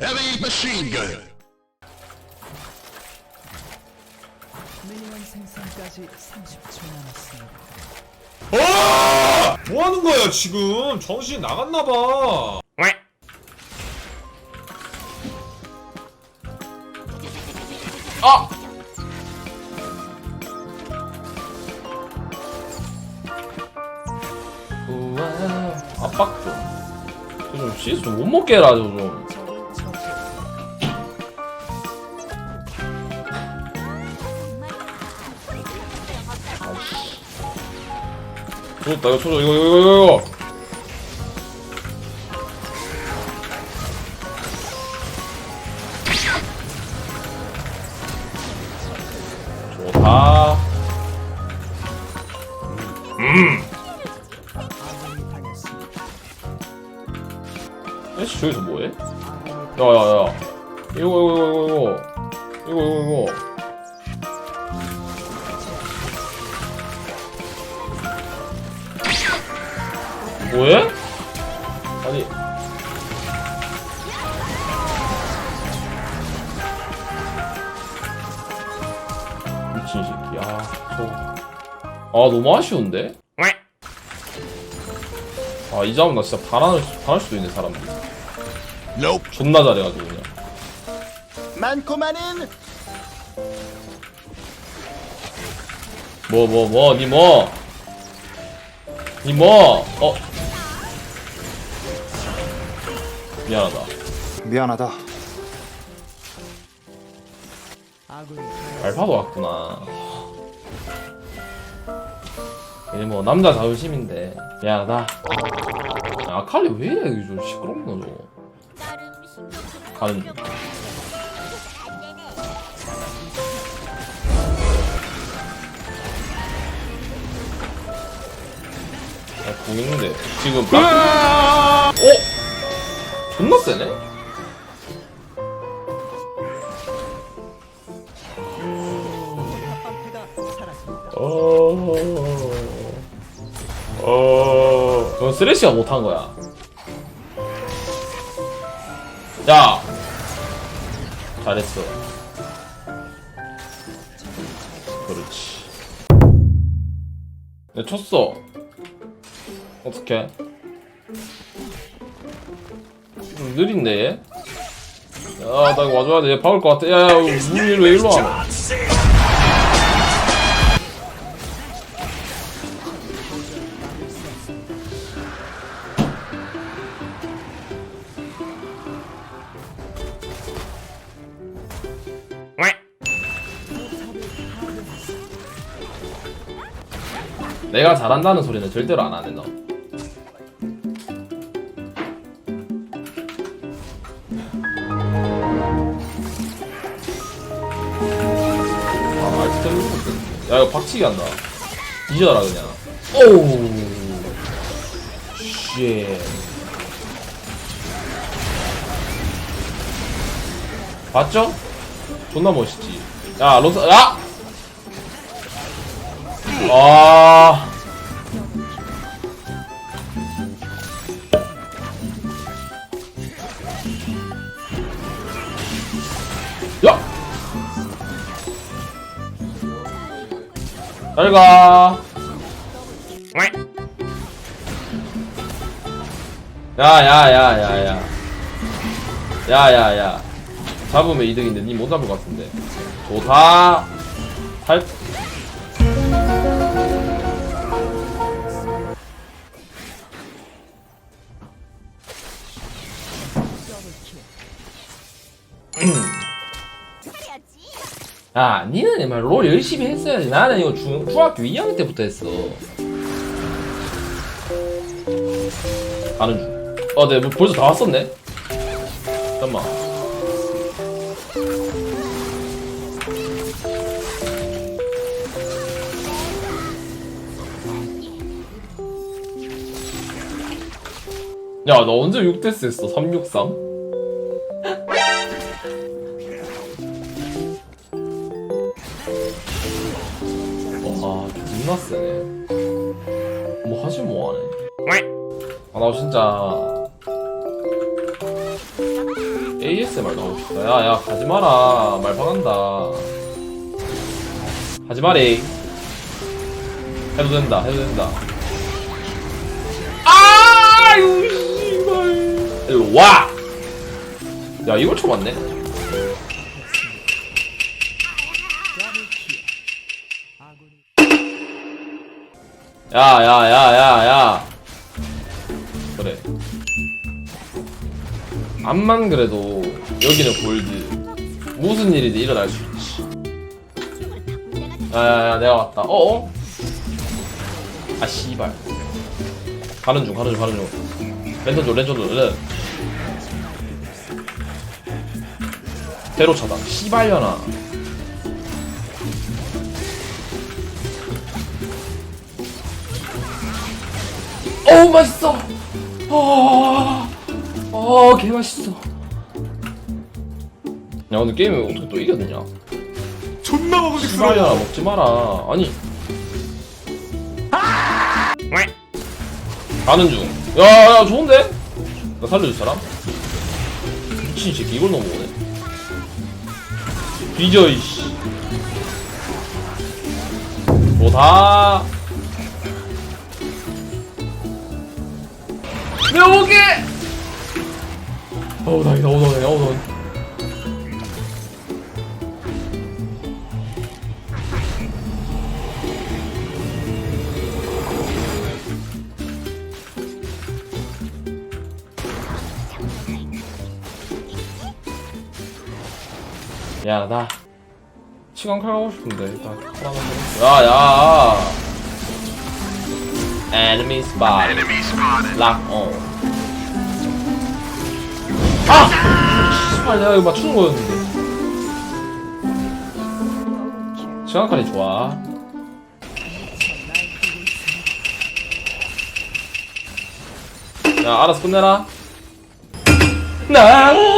Heavy machine gun. 미니언 생성까지 30초 남았습니다. 어! 뭐 하는 거야 지금? 정신 나갔나 봐. 아! 우와 압박 좀. 좀 CS 좀못 먹게 해라 좀. 좋다 이거 쳐줘 이거 이거 이거 이거. 좋다. 아군이 당했습니다. 애쉬 저기서 뭐해? 야야야 이거 이거 이거 이거 이거 이거 이거 뭐해? 아니 미친 새끼 아저아 너무 아쉬운데? 아이 잡은 나 진짜 반할, 반할 수도 있네 사람들 Nope. 존나 잘해가지고 그냥 많고만은 뭐 뭐 뭐 니 뭐? 니 뭐? 어? 미안하다. 미안하다. 알파도 왔구나. 이게 뭐 남자 자존심인데. 미안하다. 야, 아칼리 왜 이래 여기 좀 시끄럽노 저거. 가는 중. 야, 궁 있는데 지금 딱 어? 존나 세네? 어. 어. 그건 쓰레쉬가 못한 거야. 야! 잘했어. 그렇지. 내 쳤어. 어떡해. 좀 느린데, 얘? 야, 나 이거 와줘야 돼. 얘 박을 것 같아. 야, 야, 우리 왜 일로 와? 내가 잘한다는 소리는 절대로 안 하네 너. 야 이거 박치기 한다. 뒤져라 그냥. 오우. 쉣. 봤죠? 존나 멋있지. 야 로스 야. 아. 잘 가. 야, 야, 야, 야, 야. 야, 야, 야. 잡으면 이득인데 니 못 잡을 것 같은데. 좋다. 살, 야, 니는 정말 롤 열심히 했어야지. 나는 이거 중, 중학교 2학년 때부터 했어. 가는 중. 어, 네, 뭐 벌써 다 왔었네? 잠깐만. 야, 너 언제 6데스 했어? 363? 뭐 뭐하네. 아, 나 진짜. ASMR 나오고 싶다. 야, 야, 가지 마라. 말 방한다. 하지 마리. 해도 된다, 해도 된다. 아유, 씨발. 일로 와! 야, 이걸 쳐봤네? 야, 야, 야, 야, 야. 그래. 암만 그래도 여기는 골드. 무슨 일이든 일어날 수 있지. 야, 야, 야, 내가 왔다. 어어? 아, 씨발. 가는 중, 가는 중, 가는 중. 랜턴 줘, 랜턴 줘, 랜. 대로 차다. 씨발려나. 어우 맛있어. 어, 어, 개 맛있어. 야 오늘 게임을 어떻게 또 이겼냐? 존나 씨발야 먹지 마라. 아니. 가는 중. 야, 야 좋은데? 나 살려줄 사람? 미친 새끼 이걸 넘어오네. 뒤져 이씨. 좋다. 내 오게. 어우 다행이다. 어우 다행이다. 어우 다행이다. 야, 나 시간 칼 가고 싶은데. 나칼 하나 야, 야. Enemy spot. Lock on. 아! 씨발, 내가 이거 맞추는 거였는데. 시간 칼이 좋아. 야, 알아서 끝내라. 나이스.